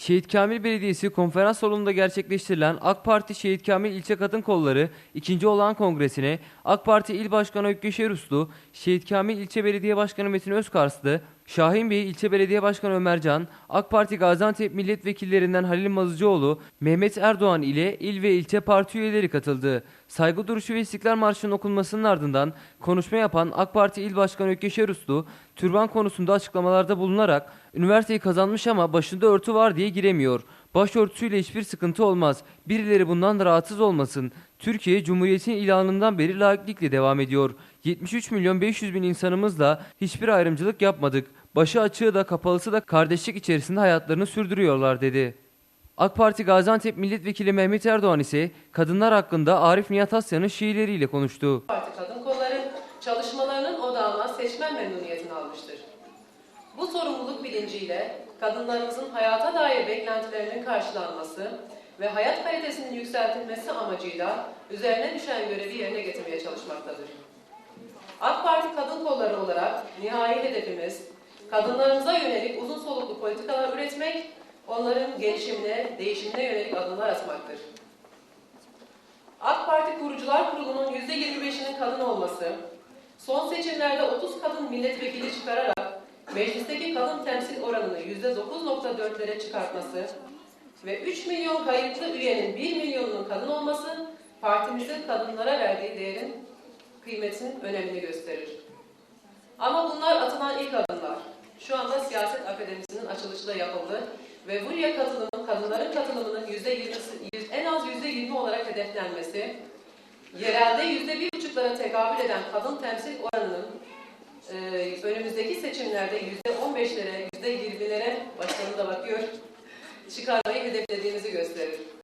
Şehit Kamil Belediyesi konferans salonunda gerçekleştirilen AK Parti Şehit Kamil İlçe Kadın Kolları 2. olağan kongresine AK Parti İl Başkanı Öykü Şeruslu, Şehit Kamil İlçe Belediye Başkanı Metin Özkarslı, Şahin Bey İlçe Belediye Başkanı Ömercan, AK Parti Gaziantep Milletvekillerinden Halil Mazıcıoğlu, Mehmet Erdoğan ile il ve ilçe parti üyeleri katıldı. Saygı duruşu ve İstiklal Marşı'nın okunmasının ardından konuşma yapan AK Parti İl Başkanı Öykü Şeruslu, türban konusunda açıklamalarda bulunarak üniversiteyi kazanmış ama başında örtü var diye giremiyor. Başörtüsüyle hiçbir sıkıntı olmaz. Birileri bundan da rahatsız olmasın. Türkiye Cumhuriyet'in ilanından beri laiklikle devam ediyor. 73 milyon 500 bin insanımızla hiçbir ayrımcılık yapmadık. Başı açığı da kapalısı da kardeşlik içerisinde hayatlarını sürdürüyorlar dedi. AK Parti Gaziantep Milletvekili Mehmet Erdoğan ise kadınlar hakkında Arif Nihat Asya'nın şiirleriyle konuştu. Parti Kadın Kolları çalışmalarının odağına seçmen memnuniyetini almıştır. Bu sorumluluk bilinciyle kadınlarımızın hayata dair beklentilerinin karşılanması ve hayat kalitesinin yükseltilmesi amacıyla üzerine düşen görevi yerine getirmeye çalışmaktadır. AK Parti Kadın Kolları olarak nihai hedefimiz kadınlarımıza yönelik uzun soluklu politikalar üretmek, onların gelişimine, değişimine yönelik adımlar atmaktır. AK Parti Kurucular Kurulu'nun %25'inin kadın olması, son seçimlerde 30 kadın milletvekili çıkararak meclisteki kadın temsil oranını %9.4'lere çıkartması ve 3 milyon kayıtlı üyenin 1 milyonunun kadın olması partimizin kadınlara verdiği değerin kıymetinin önemini gösterir. Ama bunlar atılan ilk adımlar. Şu anda siyaset akademisinin açılışı da yapıldı ve buraya katılımın, kadınların katılımının %20'si, en az %20 olarak hedeflenmesi, yerelde %1,5'lara tekabül eden kadın temsil oranının e, önümüzdeki seçimlerde %15'lere, %20'lere, başkanım da bakıyor, çıkarmayı hedeflediğimizi gösterir.